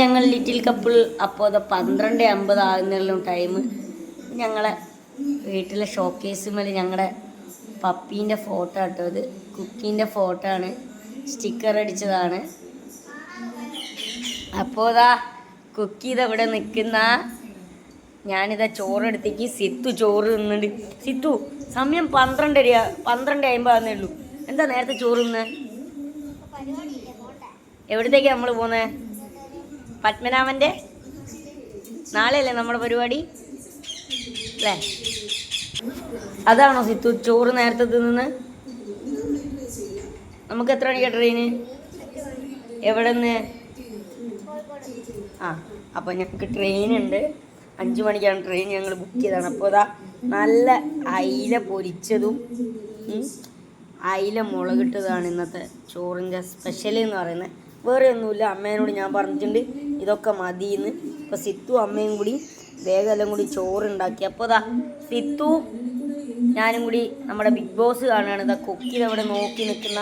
ഞങ്ങൾ little couple അപ്പോൾ അത് പന്ത്രണ്ട് അമ്പത് ആകുന്നതിലും ടൈം ഞങ്ങളെ വീട്ടിലെ ഷോക്കേസ് മേലെ ഞങ്ങളുടെ പപ്പീന്റെ ഫോട്ടോ ആട്ടോ അത് കുക്കീന്റെ ഫോട്ടോ ആണ്. സ്റ്റിക്കർ അടിച്ചതാണ്. അപ്പോൾ ഇതാ കുക്കി ഇതവിടെ നിൽക്കുന്ന. ഞാനിതാ ചോറെടുത്തേക്ക് സിത്തു ചോറ് തിന്നുണ്ട് സിത്തു സമയം പന്ത്രണ്ടര പന്ത്രണ്ട് അമ്പതാന്നേ ഉള്ളൂ. എന്താ നേരത്തെ ചോറ് തിന്നേ? എവിടത്തേക്കാണ് നമ്മൾ പോകുന്നത് പത്മനാഭന്റെ നാളെയല്ലേ നമ്മുടെ പരിപാടി? അല്ലേ? അതാണോ സിത്തു ചോറ് നേരത്തെ തിന്നുന്നത് നമുക്ക് എത്ര മണിക്കാണ് ട്രെയിന് എവിടെ നിന്ന് ആ അപ്പോൾ ഞങ്ങൾക്ക് ട്രെയിൻ ഉണ്ട്. അഞ്ച് മണിക്കാണ് ട്രെയിൻ ഞങ്ങൾ ബുക്ക് ചെയ്തതാണ്. അപ്പോൾ അതാ നല്ല അയില പൊരിച്ചതും അയില മുളകിട്ടതാണ് ഇന്നത്തെ ചോറിന്റെ സ്പെഷ്യൽ എന്ന് പറയുന്നത്. വേറെ ഒന്നുമില്ല. അമ്മേനോട് ഞാൻ പറഞ്ഞിട്ടുണ്ട് ഇതൊക്കെ മതിയെന്ന്. ഇപ്പൊ സിത്തു അമ്മയും കൂടി വേഗം എല്ലാം കൂടി ചോറുണ്ടാക്കി. അപ്പോൾ ഇതാ സിത്തു ഞാനും കൂടി നമ്മുടെ ബിഗ് ബോസ് കാണുകയാണ്. ഇതാ കുക്കിൽ അവിടെ നോക്കി നിൽക്കുന്ന